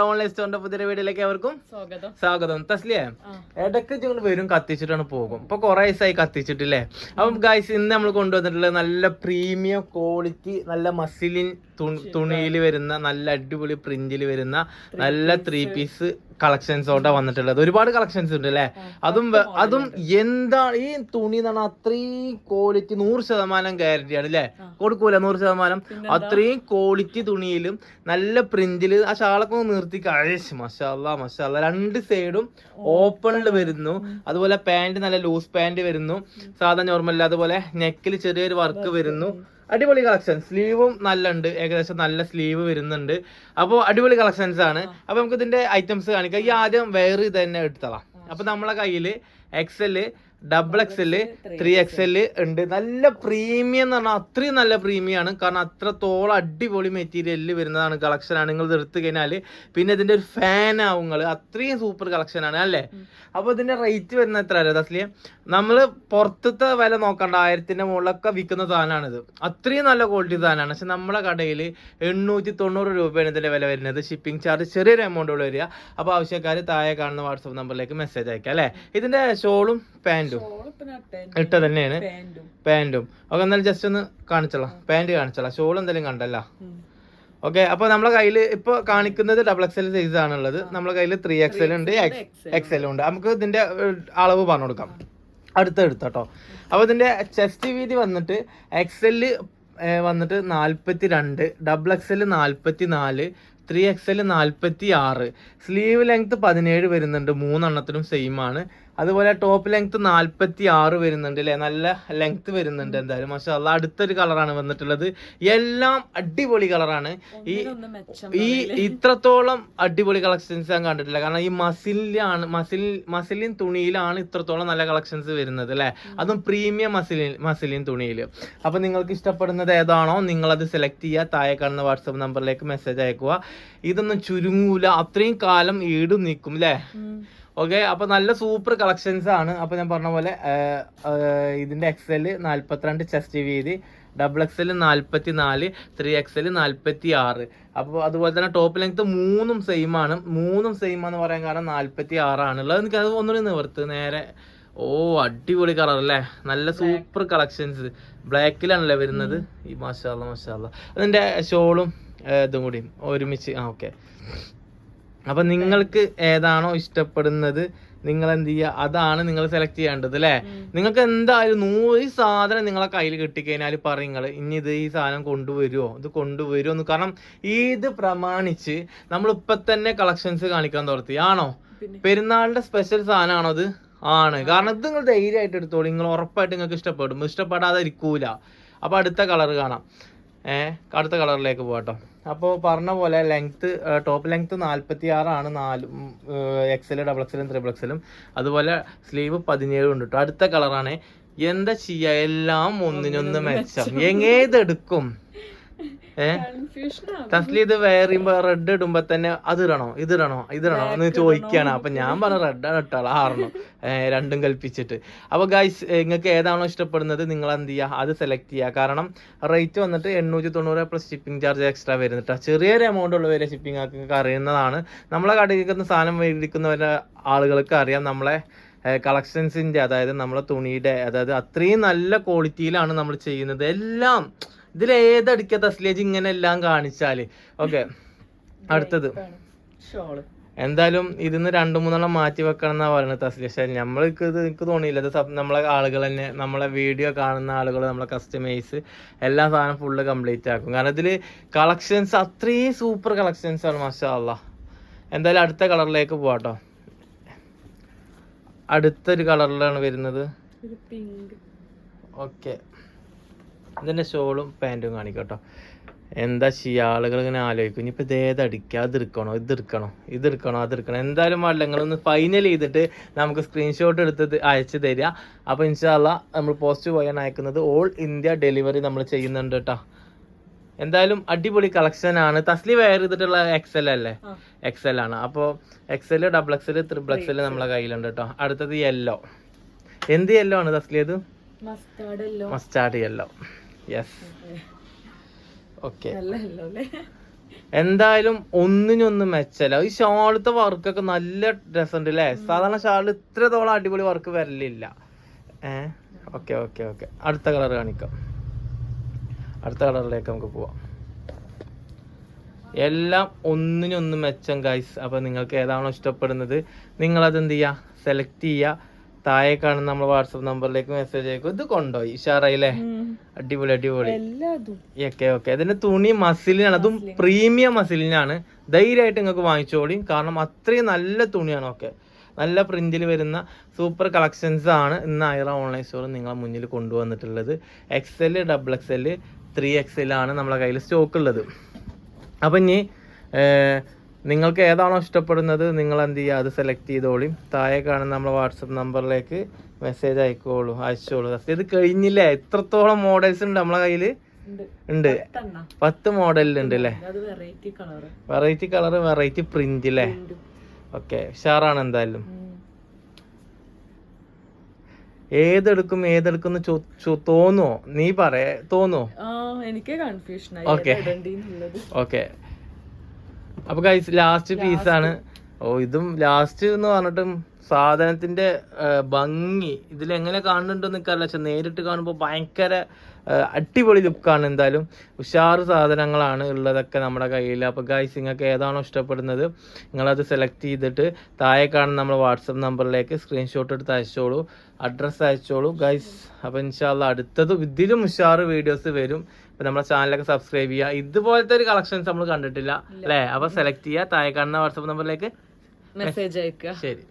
Online സ്റ്റോറിന്റെ പുതിയ അവർക്കും സ്വാഗതം. സ്വാഗതം. തസ്ലിയ. ഇടയ്ക്ക് ഞങ്ങൾ വരും കത്തിച്ചിട്ടാണ് പോകും. ഇപ്പൊ കുറെ ദിവസമായി കത്തിച്ചിട്ടില്ലേ? അപ്പം ഗായ്സ് ഇന്ന് നമ്മൾ കൊണ്ടുവന്നിട്ടുള്ള നല്ല പ്രീമിയം ക്വാളിറ്റി നല്ല മസിലിൻ തുണിയിൽ വരുന്ന നല്ല അടിപൊളി പ്രിന്റിൽ വരുന്ന നല്ല ത്രീ പീസ് കളക്ഷൻസോടെ വന്നിട്ടുള്ളത്. ഒരുപാട് കളക്ഷൻസ് ഉണ്ട് അല്ലേ അതും അതും എന്താ ഈ തുണി എന്ന് പറഞ്ഞാൽ അത്രയും ക്വാളിറ്റി നൂറ് ശതമാനം ഗ്യാരണ്ടി ആണ് അല്ലേ കൊടുക്കൂല നൂറ് ശതമാനം. അത്രയും ക്വാളിറ്റി തുണിയിലും നല്ല പ്രിന്റിൽ ആ ഷാളൊക്കെ ഒന്ന് നിർത്തി കഴിച്ച്. മഷാല്ല മഷാല്ല രണ്ട് സൈഡും ഓപ്പണിൽ വരുന്നു. അതുപോലെ പാന്റ് നല്ല ലൂസ് പാന്റ് വരുന്നു. സാധാ നോർമൽ അതുപോലെ നെക്കിൽ ചെറിയൊരു വർക്ക് വരുന്നു. അടിപൊളി കളക്ഷൻ സ്ലീവും നല്ല ഉണ്ട് ഏകദേശം നല്ല സ്ലീവ് വരുന്നുണ്ട്. അപ്പോൾ അടിപൊളി കളക്ഷൻസ് ആണ്. അപ്പൊ നമുക്ക് ഇതിന്റെ ഐറ്റംസ് കാണിക്കാം. ഈ ആദ്യം വെയർ ഇത് തന്നെ എടുത്തളാം അപ്പൊ നമ്മളെ കയ്യിൽ XL double X L three X L ഉണ്ട്. നല്ല പ്രീമിയം എന്ന് പറഞ്ഞാൽ അത്രയും നല്ല പ്രീമിയം ആണ്. കാരണം അത്രത്തോളം അടിപൊളി മെറ്റീരിയലിൽ വരുന്നതാണ് കളക്ഷൻ ആണ്. നിങ്ങൾ എടുത്തു കഴിഞ്ഞാൽ പിന്നെ ഇതിന്റെ ഒരു ഫാൻ ആവും നിങ്ങൾ അത്രയും സൂപ്പർ കളക്ഷൻ ആണ് അല്ലേ? അപ്പോൾ ഇതിന്റെ റേറ്റ് വരുന്നത് എത്ര അല്ലേ തസ്ലിയ നമ്മൾ പുറത്തത്തെ വില നോക്കണ്ട. ആയിരത്തിന്റെ മുകളിലൊക്കെ വിൽക്കുന്ന സാധനമാണിത്. അത്രയും നല്ല ക്വാളിറ്റി സാധനമാണ്. പക്ഷെ നമ്മുടെ കടയിൽ എണ്ണൂറ്റി തൊണ്ണൂറ് രൂപയാണ് ഇതിന്റെ വില വരുന്നത്. ഷിപ്പിംഗ് ചാർജ് ചെറിയൊരു എമൗണ്ട് വരിക. അപ്പോൾ ആവശ്യക്കാർ താഴെ കാണുന്ന വാട്സപ്പ് നമ്പറിലേക്ക് മെസ്സേജ് അയക്കാം അല്ലേ? ഇതിന്റെ ഷോളും പാന്റും. ഇട്ട തന്നെയാണ്. പാന്റും ഓക്കെ എന്നാലും ജസ്റ്റ് ഒന്ന് കാണിച്ചോളാം. പാന്റ് കാണിച്ചോളാം. ഷോൾ എന്തായാലും കണ്ടല്ല. ഓക്കെ അപ്പൊ നമ്മളെ കയ്യിൽ ഇപ്പൊ കാണിക്കുന്നത് ഡബിൾ എക്സൽ സൈസ് ആണുള്ളത്. നമ്മളെ കയ്യിൽ ത്രീ എക്സൽ ഉണ്ട് എക്സലും ഉണ്ട്. നമുക്ക് ഇതിന്റെ അളവ് പറഞ്ഞു കൊടുക്കാം. അടുത്ത എടുത്തോട്ടോ. അപ്പൊ ഇതിന്റെ ചെസ്റ്റ് വീതി വന്നിട്ട് എക്സൽ വന്നിട്ട് നാൽപ്പത്തി രണ്ട് ഡബിൾ എക്സൽ നാൽപ്പത്തി നാല് ത്രീ എക്സൽ നാൽപ്പത്തി ആറ് സ്ലീവ് ലെങ്ത് പതിനേഴ് വരുന്നുണ്ട്. മൂന്നെണ്ണത്തിനും സെയിം ആണ്. അതുപോലെ ടോപ്പ് ലെങ്ത് നാൽപ്പത്തി ആറ് വരുന്നുണ്ട് അല്ലെ നല്ല ലെങ്ത് വരുന്നുണ്ട് എന്തായാലും. പക്ഷെ അല്ല അടുത്തൊരു കളറാണ് വന്നിട്ടുള്ളത്. എല്ലാം അടിപൊളി കളറാണ് ഈ ഈ ഇത്രത്തോളം അടിപൊളി കളക്ഷൻസ് ഞാൻ കണ്ടിട്ടില്ല. കാരണം ഈ മസിലാണ് മസിൽ മസിലിൻ തുണിയിലാണ് ഇത്രത്തോളം നല്ല കളക്ഷൻസ് വരുന്നത് അല്ലെ അതും പ്രീമിയം മസിലിൻ മസിലിൻ തുണിയിൽ അപ്പൊ നിങ്ങൾക്ക് ഇഷ്ടപ്പെടുന്നത് ഏതാണോ നിങ്ങൾ അത് സെലക്ട് ചെയ്യുക. താഴെ കാണുന്ന വാട്സപ്പ് നമ്പറിലേക്ക് മെസ്സേജ് അയക്കുക. ഇതൊന്നും ചുരുങ്ങൂല. അത്രയും കാലം ഈടും നിൽക്കും അല്ലേ ഓക്കെ അപ്പൊ നല്ല സൂപ്പർ കളക്ഷൻസ് ആണ്. അപ്പൊ ഞാൻ പറഞ്ഞ പോലെ ഇതിന്റെ എക്സൽ നാല്പത്തിരണ്ട് ചെസ്റ്റ് വീതി ഡബിൾ എക്സൽ നാല്പത്തി നാല് ത്രീ എക്സൽ നാല്പത്തി ആറ് അപ്പോൾ അതുപോലെ തന്നെ ടോപ്പ് ലെങ്ത് മൂന്നും സെയിം ആണ്. മൂന്നും സെയിം എന്ന് പറയാൻ കാരണം നാല്പത്തി ആറാണ് ഉള്ളത് എനിക്ക് അത് ഒന്നുകൂടി നിവർത്ത്. നേരെ ഓ അടിപൊളി കളർ അല്ലേ? നല്ല സൂപ്പർ കളക്ഷൻസ് ബ്ലാക്കിലാണല്ലേ വരുന്നത്? ഈ മഷാല്ല മഷാല്ല അതിന്റെ ഷോളും ഇതും കൂടി ഒരുമിച്ച് ആ ഓക്കെ അപ്പൊ നിങ്ങൾക്ക് ഏതാണോ ഇഷ്ടപ്പെടുന്നത് നിങ്ങൾ എന്ത് ചെയ്യുക അതാണ് നിങ്ങൾ സെലക്ട് ചെയ്യേണ്ടത് അല്ലേ നിങ്ങൾക്ക് എന്തായാലും നൂറ് സാധനം നിങ്ങളെ കയ്യിൽ കിട്ടിക്കഴിഞ്ഞാൽ പറയുങ്ങൾ ഇനി ഇത് ഈ സാധനം കൊണ്ടുവരുമോ ഇത് കൊണ്ടുവരുമോ എന്ന് കാരണം ഇത് പ്രമാണിച്ച് നമ്മൾ ഇപ്പൊ തന്നെ കളക്ഷൻസ് കാണിക്കാൻ തുടത്തി ആണോ? പെരുന്നാളിന്റെ സ്പെഷ്യൽ സാധനമാണോ അത് ആണ്. കാരണം ഇത് നിങ്ങൾ ധൈര്യമായിട്ട് എടുത്തോളൂ. നിങ്ങൾ ഉറപ്പായിട്ട് നിങ്ങൾക്ക് ഇഷ്ടപ്പെടും. ഇഷ്ടപ്പെടാതെ ഇരിക്കൂല അപ്പൊ അടുത്ത കളർ കാണാം. അടുത്ത കളറിലേക്ക് പോകട്ടോ അപ്പോൾ പറഞ്ഞ പോലെ ലെങ്ത്ത് ടോപ്പ് ലെങ്ത്ത് നാൽപ്പത്തി ആറാണ് നാല് എക്സൽ ഡബിൾ എക്സലും ത്രിബിൾ എക്സലും അതുപോലെ സ്ലീവ് പതിനേഴും ഉണ്ട് കേട്ടോ അടുത്ത കളറാണ് എന്താ ചെയ്യുക എല്ലാം ഒന്നിനൊന്ന് മെച്ചം എങ്ങേതെടുക്കും? തസ്ലി ഇത് വേറിയുമ്പോ റെഡ് ഇടുമ്പോ തന്നെ അത് ഇടണോ ഇത് ഇടണോ ഇത് ഇടണോ എന്ന് ചോദിക്കാണ്. അപ്പൊ ഞാൻ പറഞ്ഞ റെഡാണ് ഇട്ടാളോ ആറണം രണ്ടും കൽപ്പിച്ചിട്ട്. അപ്പൊ ഗൈസ് നിങ്ങൾക്ക് ഏതാണോ ഇഷ്ടപ്പെടുന്നത് നിങ്ങൾ എന്ത് ചെയ്യുക അത് സെലക്ട് ചെയ്യുക കാരണം റേറ്റ് വന്നിട്ട് എണ്ണൂറ്റി തൊണ്ണൂറ് പ്ലസ് ഷിപ്പിംഗ് ചാർജ് എക്സ്ട്രാ വരുന്നിട്ട് ചെറിയൊരു എമൗണ്ട് ഉള്ളവരെ ഷിപ്പിംഗ് ആക്കി അറിയുന്നതാണ്. നമ്മളെ കടയിൽ സാധനം മേടിക്കുന്നവരെ ആളുകൾക്ക് അറിയാം. നമ്മളെ കളക്ഷൻസിന്റെ അതായത് നമ്മളെ തുണിയുടെ അതായത് അത്രയും നല്ല ക്വാളിറ്റിയിലാണ് നമ്മൾ ചെയ്യുന്നത്. എല്ലാം ഇതിൽ ഏതടിക്ക തസ്ലേജ് ഇങ്ങനെ എല്ലാം കാണിച്ചാൽ? ഓക്കെ അടുത്തത്. ഷോൾ. എന്തായാലും ഇതിന്ന് രണ്ടു മൂന്നെണ്ണം മാറ്റി വെക്കണം എന്നാ പറയുന്നത് തസ്ലിയ നമ്മൾക്ക് ഇത് എനിക്ക് തോന്നിയില്ല. ഇത് നമ്മളെ ആളുകൾ തന്നെ നമ്മളെ വീഡിയോ കാണുന്ന ആളുകൾ നമ്മളെ കസ്റ്റമേഴ്സ് എല്ലാ സാധനം ഫുള്ള് കംപ്ലീറ്റ് ആക്കും. കാരണം ഇതിൽ കളക്ഷൻസ് അത്രയും സൂപ്പർ കളക്ഷൻസ് ആണ് മാഷാ അല്ലാ എന്തായാലും അടുത്ത കളറിലേക്ക് പോവാട്ടോ. അടുത്തൊരു കളറിലാണ് വരുന്നത്. ഓക്കെ. ഇതിന്റെ ഷോളും പാന്റും കാണിക്കട്ടോ. എന്താ ചെയ്യുക ആളുകൾ ഇങ്ങനെ ആലോചിക്കും. ഇനിയിപ്പോൾ ഇത് ഏതടിക്കുക അത് എടുക്കണോ? ഇത് എടുക്കണോ? ഇത് എടുക്കണോ? അത് എടുക്കണോ? എന്തായാലും പാടില്ല നിങ്ങളൊന്ന് ഫൈനൽ ചെയ്തിട്ട് നമുക്ക് സ്ക്രീൻഷോട്ട് എടുത്ത് അയച്ച് തരിക. അപ്പോൾ ഇൻഷാല്ല നമ്മൾ പോസ്റ്റ് പോയാണ് അയക്കുന്നത്. ഓൾ ഇന്ത്യ ഡെലിവറി നമ്മൾ ചെയ്യുന്നുണ്ട് കേട്ടോ എന്തായാലും അടിപൊളി കളക്ഷൻ ആണ്. തസ്ലി വെയർ ചെയ്തിട്ടുള്ള എക്സൽ അല്ലേ? എക്സൽ ആണ്. അപ്പോൾ XL double XL triple XL നമ്മളെ കയ്യിലുണ്ട് കേട്ടോ അടുത്തത് യെല്ലോ എന്ത് യെല്ലോ ആണ് തസ്ലി അത്? മസ്റ്റാർഡ് യെല്ലോ യെസ് ഓക്കെ എന്തായാലും ഒന്നിനൊന്ന് മെച്ചല്ല. ഈ ഷാളത്തെ വർക്കൊക്കെ നല്ല രസമുണ്ട് അല്ലേ സാധാരണ ഷാളിൽ ഇത്രത്തോളം അടിപൊളി വർക്ക് വരലില്ല. ഏ? ഓക്കെ ഓക്കെ ഓക്കെ അടുത്ത കളർ കാണിക്കാം. അടുത്ത കളറിലേക്ക് നമുക്ക് പോവാം. എല്ലാം ഒന്നിനൊന്ന് മെച്ചം ഗൈസ് അപ്പോൾ നിങ്ങൾക്ക് ഏതാണോ ഇഷ്ടപ്പെടുന്നത് നിങ്ങളത് എന്ത് ചെയ്യുക സെലക്ട് ചെയ്യുക താഴെ കാണുന്ന നമ്മുടെ വാട്സപ്പ് നമ്പറിലേക്ക് മെസ്സേജ് അയക്കും. ഇത് കൊണ്ടോയി ഉഷാറായില്ലേ? അടിപൊളി അടിപൊളി. ഓക്കെ ഓക്കെ ഇതിന്റെ തുണി മസിലിനാണ്. അതും പ്രീമിയം മസിലിനാണ്. ധൈര്യമായിട്ട് നിങ്ങൾക്ക് വാങ്ങിച്ചോളി. കാരണം അത്രയും നല്ല തുണിയാണ് ഓക്കെ നല്ല പ്രിന്റിൽ വരുന്ന സൂപ്പർ കളക്ഷൻസ് ആണ് ഇന്ന് ഐറ ഓൺലൈൻ സ്റ്റോർ നിങ്ങളെ മുന്നിൽ കൊണ്ടുവന്നിട്ടുള്ളത്. X L double X L three X L ആണ് നമ്മളെ കയ്യിൽ സ്റ്റോക്ക് ഉള്ളത്. അപ്പം ഇനി നിങ്ങൾക്ക് ഏതാണോ ഇഷ്ടപ്പെടുന്നത് നിങ്ങൾ എന്ത് ചെയ്യുക അത് സെലക്ട് ചെയ്തോളിയും താഴെ കാണുന്ന നമ്മുടെ വാട്സപ്പ് നമ്പറിലേക്ക് മെസ്സേജ് അയക്കോളൂ അയച്ചോളൂ. ഇത് കഴിഞ്ഞില്ലേ? എത്രത്തോളം മോഡൽസ് ഉണ്ട് നമ്മളെ കയ്യിൽ. ഉണ്ട്. പത്ത് മോഡലുണ്ട് അല്ലേ? വെറൈറ്റി കളർ വെറൈറ്റി പ്രിന്റ് അല്ലേ ഓക്കെ ഉഷാറാണ് എന്തായാലും. ഏതെടുക്കും ഏതെടുക്കും തോന്നുവോ? നീ പറയേ തോന്നുവോ? എനിക്ക് കൺഫ്യൂഷൻ. ഏതാ ഓക്കെ അപ്പൊ ഗൈസ് ലാസ്റ്റ് പീസ് ആണ്. ഓ ഇതും ലാസ്റ്റ് എന്ന് പറഞ്ഞിട്ടും സാധനത്തിന്റെ ഭംഗി. ഇതിൽ എങ്ങനെ കാണുന്നുണ്ടെന്ന് നിൽക്കാറില്ല പക്ഷെ നേരിട്ട് കാണുമ്പോൾ ഭയങ്കര അടിപൊളി ലുക്കാണ് എന്തായാലും. ഉഷാർ സാധനങ്ങളാണ് ഉള്ളതൊക്കെ നമ്മുടെ കയ്യിൽ. അപ്പോൾ ഗൈസ് നിങ്ങൾക്ക് ഏതാണോ ഇഷ്ടപ്പെടുന്നത് നിങ്ങളത് സെലക്ട് ചെയ്തിട്ട് താഴെ കാണുന്ന നമ്മുടെ വാട്സപ്പ് നമ്പറിലേക്ക് സ്ക്രീൻഷോട്ട് എടുത്ത് അയച്ചോളൂ. അഡ്രസ്സ് അയച്ചോളൂ ഗൈസ് അപ്പോൾ ഇൻഷാല്ല അടുത്തത് ഇതിലും ഉഷാറ് വീഡിയോസ് വരും. ഇപ്പം നമ്മുടെ ചാനലൊക്കെ സബ്സ്ക്രൈബ് ചെയ്യുക. ഇതുപോലത്തെ ഒരു കളക്ഷൻസ് നമ്മൾ കണ്ടിട്ടില്ല അല്ലേ? അപ്പോൾ സെലക്ട് ചെയ്യുക താഴെ കാണുന്ന വാട്സപ്പ് നമ്പറിലേക്ക് മെസ്സേജ് അയക്കുക. ശരി.